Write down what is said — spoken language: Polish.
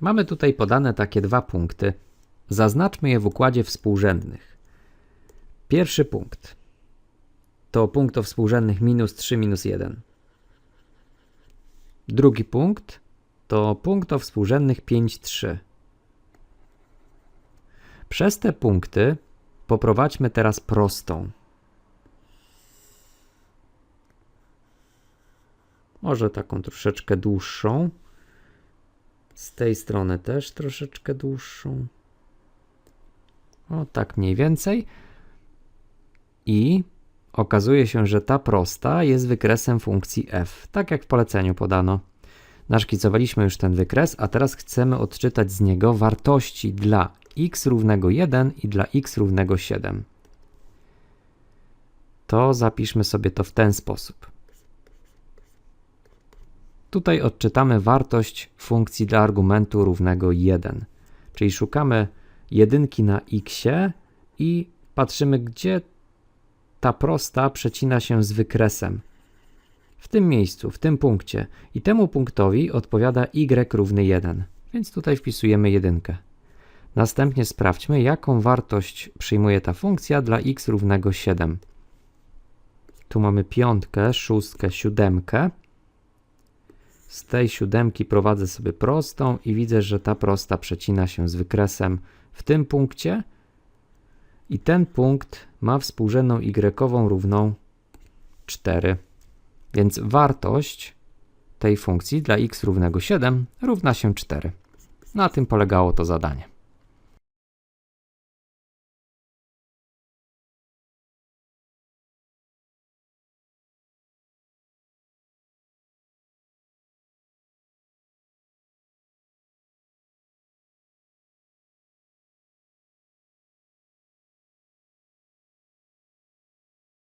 Mamy tutaj podane takie dwa punkty. Zaznaczmy je w układzie współrzędnych. Pierwszy punkt to punkt o współrzędnych minus 3, minus 1. Drugi punkt to punkt o współrzędnych 5, 3. Przez te punkty poprowadźmy teraz prostą. Może taką troszeczkę dłuższą. Z tej strony też troszeczkę dłuższą. O, tak mniej więcej. I okazuje się, że ta prosta jest wykresem funkcji f, tak jak w poleceniu podano. Naszkicowaliśmy już ten wykres, a teraz chcemy odczytać z niego wartości dla x równego 1 i dla x równego 7. To zapiszmy sobie to w ten sposób. Tutaj odczytamy wartość funkcji dla argumentu równego 1. Czyli szukamy jedynki na x i patrzymy, gdzie ta prosta przecina się z wykresem. W tym miejscu, w tym punkcie. I temu punktowi odpowiada y równy 1. Więc tutaj wpisujemy jedynkę. Następnie sprawdźmy, jaką wartość przyjmuje ta funkcja dla x równego 7. Tu mamy piątkę, szóstkę, siódemkę. Z tej siódemki prowadzę sobie prostą i widzę, że ta prosta przecina się z wykresem w tym punkcie. I ten punkt ma współrzędną y równą 4. Więc wartość tej funkcji dla x równego 7 równa się 4. Na tym polegało to zadanie.